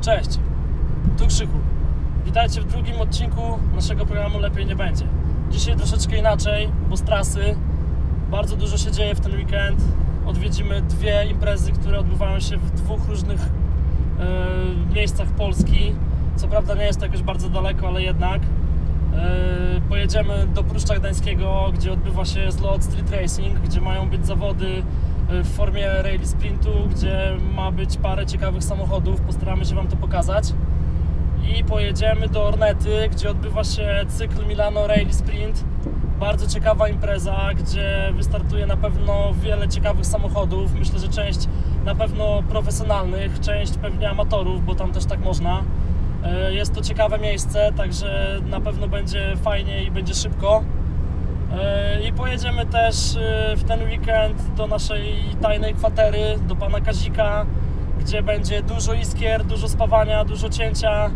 Cześć, tu Krzyku. Witajcie w drugim odcinku naszego programu Lepiej Nie Będzie. Dzisiaj troszeczkę inaczej, bo z trasy bardzo dużo się dzieje w ten weekend. Odwiedzimy dwie imprezy, które odbywają się w dwóch różnych e, miejscach Polski. Co prawda nie jest to jakoś bardzo daleko, ale jednak. E, pojedziemy do Pruszcza Gdańskiego, gdzie odbywa się zlot Street Racing, gdzie mają być zawody w formie rally sprintu, gdzie ma być parę ciekawych samochodów. Postaramy się Wam to pokazać. I pojedziemy do Ornety, gdzie odbywa się cykl Milano Rally Sprint. Bardzo ciekawa impreza, gdzie wystartuje na pewno wiele ciekawych samochodów. Myślę, że część na pewno profesjonalnych, część pewnie amatorów, bo tam też tak można. E, Jest to ciekawe miejsce, także na pewno będzie fajnie i będzie szybko. E, I pojedziemy też e, w ten weekend do naszej tajnej kwatery, do pana Kazika, gdzie będzie dużo iskier, dużo spawania, dużo cięcia,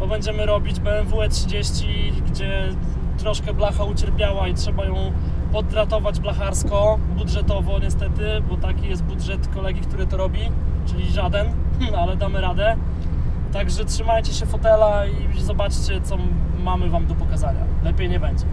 bo będziemy robić BMW E30, gdzie troszkę blacha ucierpiała i trzeba ją poddratować blacharsko, budżetowo niestety, bo taki jest budżet kolegi, który to robi, czyli żaden, ale damy radę. Także trzymajcie się fotela i zobaczcie, co mamy Wam do pokazania. Lepiej nie będzie.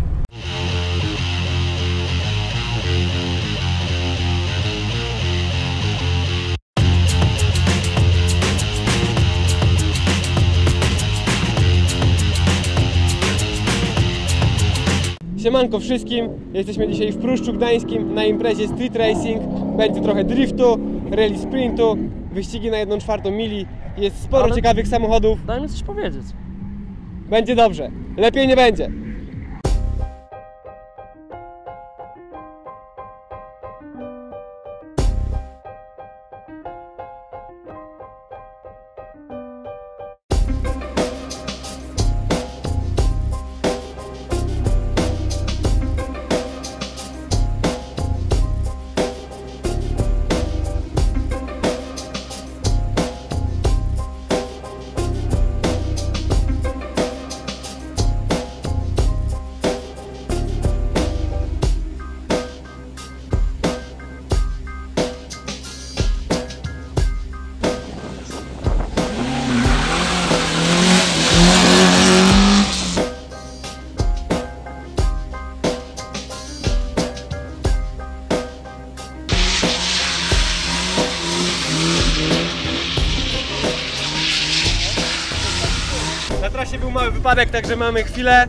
Siemanko wszystkim, jesteśmy dzisiaj w Pruszczu Gdańskim na imprezie Street Racing. Będzie trochę driftu, rally sprintu, wyścigi na 1 czwartą mili. Jest sporo Ale- ciekawych samochodów. Daj mi coś powiedzieć. Będzie dobrze. Lepiej nie będzie. Wypadek, także mamy chwilę.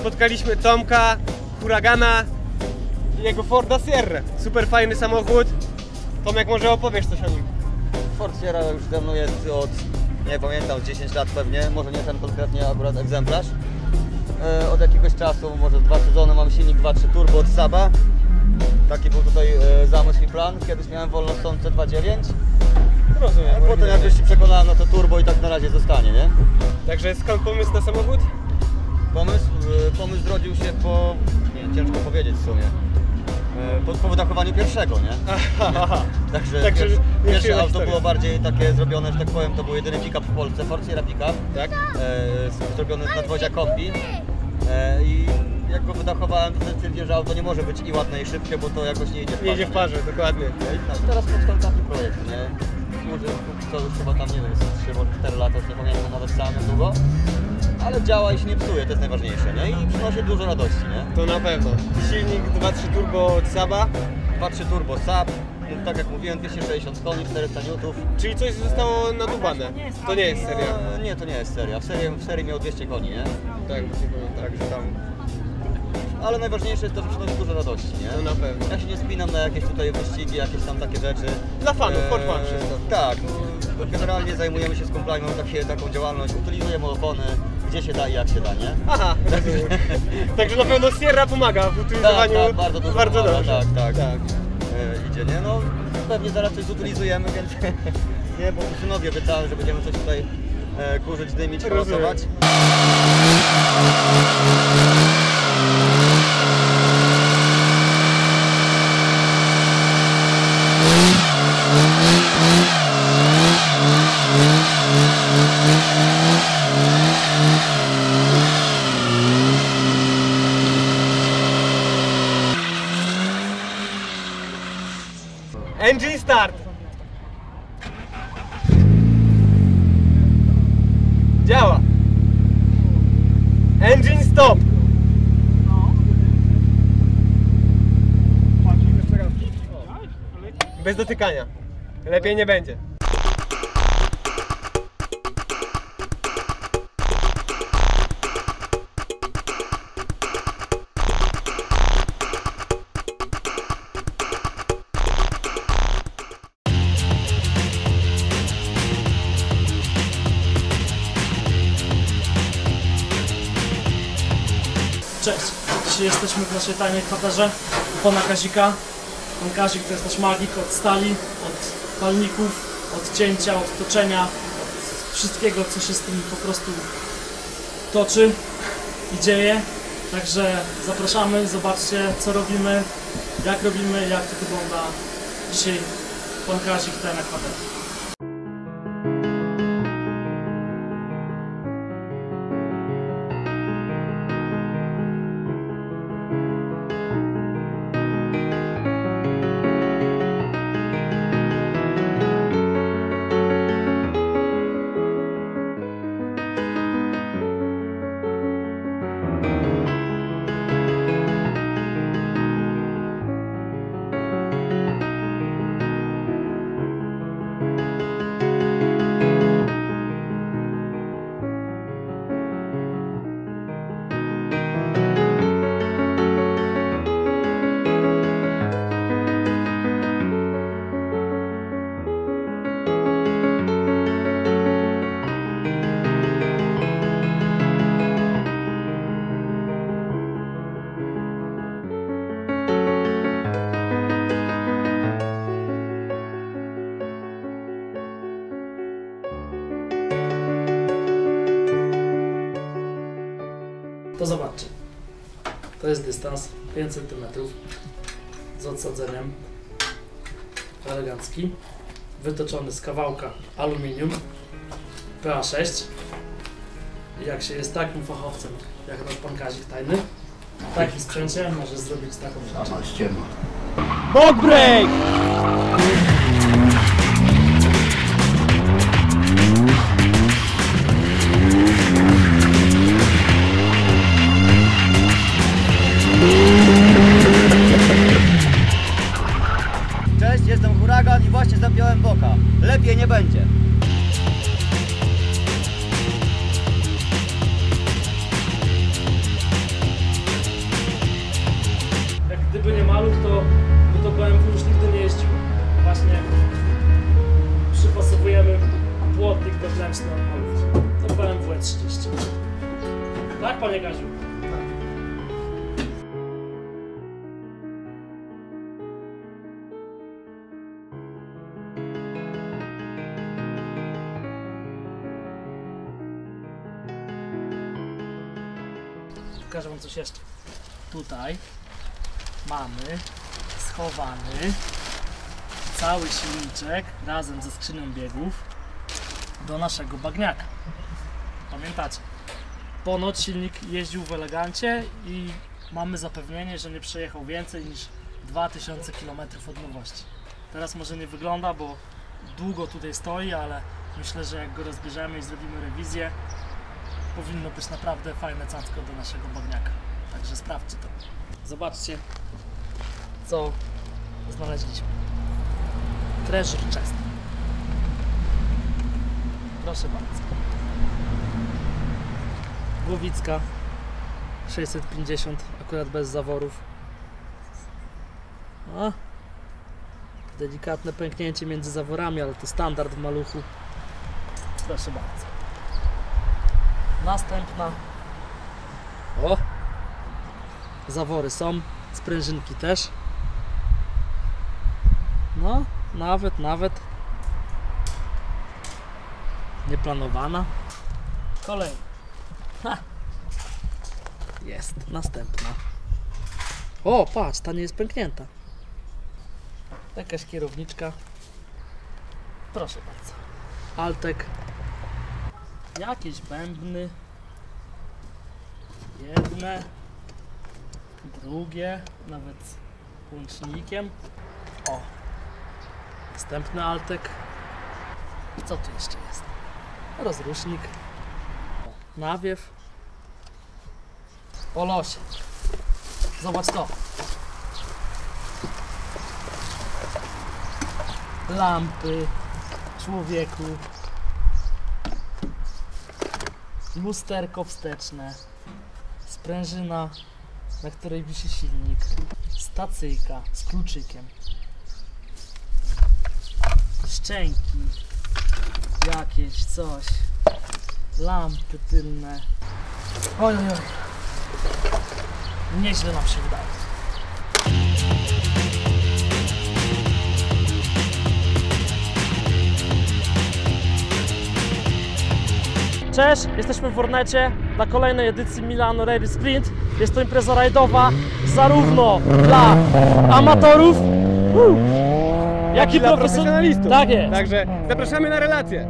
Spotkaliśmy Tomka, Huragana i jego Forda Sierra. Super fajny samochód. Tomek, może opowiesz coś o nim? Ford Sierra już ze mną jest od, nie pamiętam, z 10 lat pewnie, może nie ten konkretnie akurat egzemplarz. E, od jakiegoś czasu, może dwa sezony mam silnik 2.3 turbo od Saba. Taki był tutaj e, zamysł i plan. Kiedyś miałem wolnostące 2.9. Rozumiem. A potem jakoś się przekonałem, no to turbo i tak na razie zostanie, nie? Także skąd pomysł na samochód? Pomysł, e, pomysł zrodził się po, nie ciężko powiedzieć w sumie, e, po, po wydachowaniu pierwszego, nie? Także, Także pierwsze, nie pierwsze auto historia. było bardziej takie zrobione, że tak powiem, to był jedyny pick-up w Polsce, Ford Sierra pick-up, Tak? e, zrobiony z nadwozia kombi e, i jak go wydachowałem, to stwierdziłem, że auto nie może być i ładne i szybkie, bo to jakoś nie idzie w Nie idzie w parze, dokładnie. No i tak, teraz powstał taki projekt, nie? Służy póki co już chyba tam, nie wiem, jest 3 może 4 lata, nie pamiętam nawet sam długo, ale działa i się nie psuje, to jest najważniejsze, nie? I przynosi dużo radości, nie? To na pewno. Silnik 2.3 turbo od Saba, 2.3 turbo SAP, tak jak mówiłem, 260 koni, 400 newtów. czyli coś zostało nadubane. To nie jest seria. No, nie, to nie jest seria. W serii, w serii miał 200 koni, nie? Tak, właśnie pamiętam. Także tam... Ale najważniejsze jest to, że przynosi dużo radości, nie? To na pewno. Ja się nie spinam na jakieś tutaj wyścigi, jakieś tam takie rzeczy. Dla fanów, for fun Eee, wszystko. Tak, generalnie zajmujemy się z kumplami, mamy takie, taką działalność, utylizujemy opony, gdzie się da i jak się da, nie? Aha, rozumiem. Także na pewno Sierra pomaga w utylizowaniu Tak, tak, bardzo dużo bardzo pomaga, dobrze. tak, tak. E, idzie, nie? No pewnie zaraz coś zutylizujemy, więc nie, bo synowie obiecałem, że będziemy coś tutaj e, kurzyć, dymić, Rozumiem. hałasować. Engine start! Działa. Engine stop. Bez dotykania. Lepiej nie będzie. Cześć! Dzisiaj jesteśmy w naszej tajnej kwaterze u pana Kazika. Pan Kazik to jest nasz magik od stali, od palników, od cięcia, od toczenia, od wszystkiego, co się z tym po prostu toczy i dzieje. Także zapraszamy, zobaczcie co robimy, jak robimy, jak to wygląda. Dzisiaj pan Kazik, tajna kwatera. To zobaczcie. To jest dystans 5 cm z odsadzeniem. Elegancki. Wytoczony z kawałka aluminium PA6. I jak się jest takim fachowcem, jak nasz pan Kazik tajny, w takim sprzęcie może zrobić taką rzecz. Bog płotnik wewnętrzny od malucha. To BMW E30. Tak, panie Kaziu? Pokażę wam coś jeszcze. Tutaj mamy schowany cały silniczek razem ze skrzynią biegów do naszego bagniaka. Pamiętacie? Ponoć silnik jeździł w elegancie i mamy zapewnienie, że nie przejechał więcej niż 2000 km odległości. Teraz może nie wygląda, bo długo tutaj stoi, ale myślę, że jak go rozbierzemy i zrobimy rewizję, powinno być naprawdę fajne cacko do naszego bagniaka. Także sprawdźcie to. Zobaczcie, co znaleźliśmy. Treasure chest. Proszę bardzo. Głowicka 650, akurat bez zaworów. A, delikatne pęknięcie między zaworami, ale to standard w maluchu. Proszę bardzo. Następna. O! Zawory są, sprężynki też. No, nawet, nawet. Nieplanowana. Kolej. Ha. Jest, następna. O, patrz, ta nie jest pęknięta. Jakaś kierowniczka. Proszę bardzo. Altek. Jakieś bębny. Jedne. Drugie. Nawet z łącznikiem. O. Następny altek. I co tu jeszcze jest? Rozrusznik. nawiew. O losie. Zobacz to. Lampy, człowieku. Lusterko wsteczne. Sprężyna, na której wisi silnik. Stacyjka z kluczykiem. Szczęki. Jakieś coś. Lampy tylne. Oj, oj, oj. Nieźle nam się wydaje. Cześć, jesteśmy w Ornecie na kolejnej edycji Milano Rally Sprint. Jest to impreza rajdowa zarówno dla amatorów, jak i profesjonalistów. Tak jest. Także zapraszamy na relację.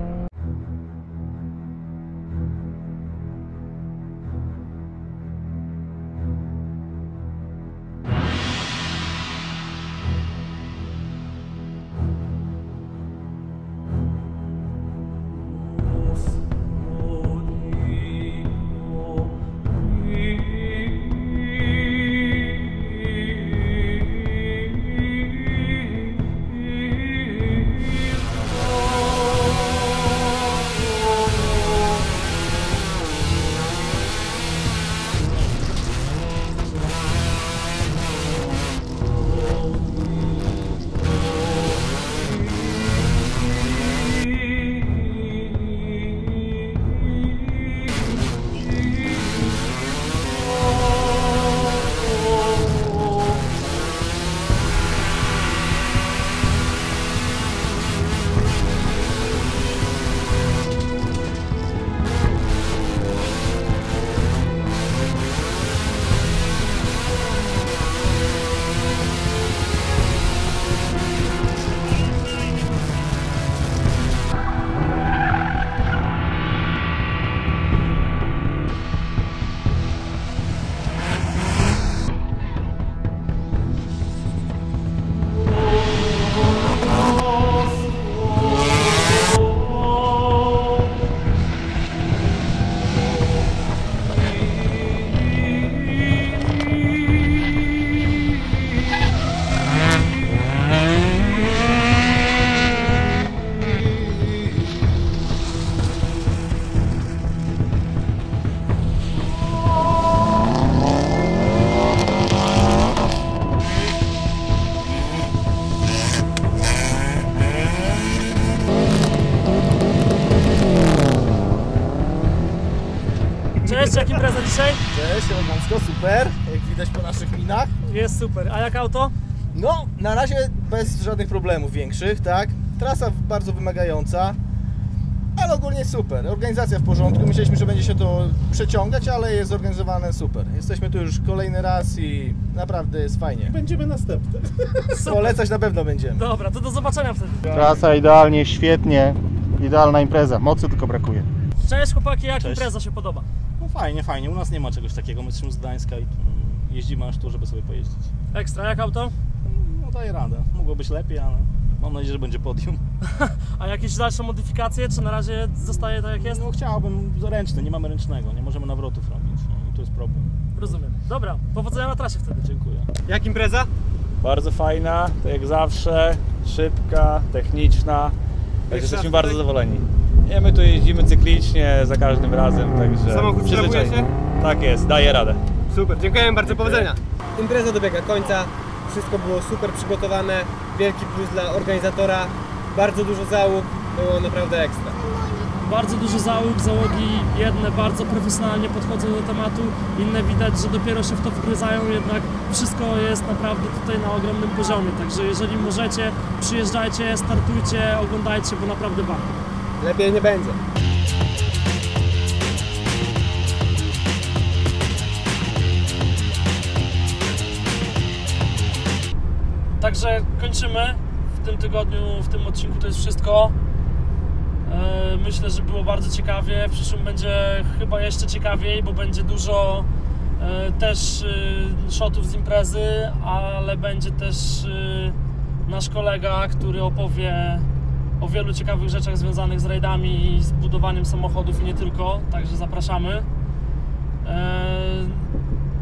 Jak impreza dzisiaj? Cześć, elegancko, super, jak widać po naszych minach. Jest super. A jak auto? No, na razie bez żadnych problemów większych, tak? Trasa bardzo wymagająca, ale ogólnie super. Organizacja w porządku. Myśleliśmy, że będzie się to przeciągać, ale jest zorganizowane super. Jesteśmy tu już kolejny raz i naprawdę jest fajnie. Będziemy następne. Polecać na pewno będziemy. Dobra, to do zobaczenia wtedy. Trasa idealnie, świetnie. Idealna impreza. Mocy tylko brakuje. Cześć chłopaki, jak Cześć. impreza się podoba? No fajnie, fajnie. U nas nie ma czegoś takiego. My jesteśmy z Gdańska i jeździmy aż tu, żeby sobie pojeździć. Ekstra, jak auto? No daje radę. Mogło być lepiej, ale mam nadzieję, że będzie podium. A jakieś dalsze modyfikacje, czy na razie zostaje tak jak jest? No chciałbym ręczny, nie mamy ręcznego, nie możemy nawrotów robić. No, I to jest problem. Rozumiem. Dobra, powodzenia na trasie wtedy. Dziękuję. Jak impreza? Bardzo fajna, tak jak zawsze, szybka, techniczna. Także jesteśmy bardzo zadowoleni. Nie, my tu jeździmy cyklicznie za każdym razem, także Samochód przyzwyczajeni. sprawuje Tak jest, daje radę. Super, dziękujemy bardzo, powodzenia. Impreza dobiega końca, wszystko było super przygotowane, wielki plus dla organizatora, bardzo dużo załóg, było naprawdę ekstra. Bardzo dużo załóg, załogi jedne bardzo profesjonalnie podchodzą do tematu, inne widać, że dopiero się w to wgryzają, jednak wszystko jest naprawdę tutaj na ogromnym poziomie. Także jeżeli możecie, przyjeżdżajcie, startujcie, oglądajcie, bo naprawdę warto. Lepiej nie będzie. Także kończymy w tym tygodniu, w tym odcinku to jest wszystko. E, Myślę, że było bardzo ciekawie. W przyszłym będzie chyba jeszcze ciekawiej, bo będzie dużo e, też e, shotów z imprezy, ale będzie też nasz kolega, który opowie o wielu ciekawych rzeczach związanych z rajdami i z budowaniem samochodów i nie tylko, także zapraszamy. Eee,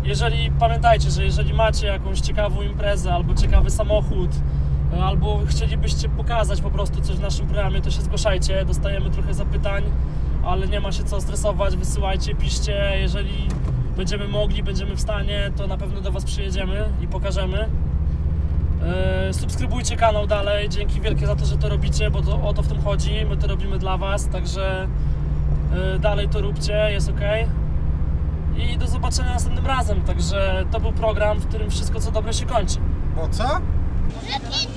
Jeżeli pamiętajcie, że jeżeli macie jakąś ciekawą imprezę albo ciekawy samochód, e, albo chcielibyście pokazać po prostu coś w naszym programie, to się zgłaszajcie. Dostajemy trochę zapytań, ale nie ma się co stresować. Wysyłajcie, piszcie. Jeżeli będziemy mogli, będziemy w stanie, to na pewno do Was przyjedziemy i pokażemy. E, subskrybujcie kanał dalej, dzięki wielkie za to, że to robicie, bo to, o to w tym chodzi, my to robimy dla Was, także e, dalej to róbcie, jest ok. I do zobaczenia następnym razem, także to był program, w którym wszystko co dobre się kończy. Bo co? Za pięć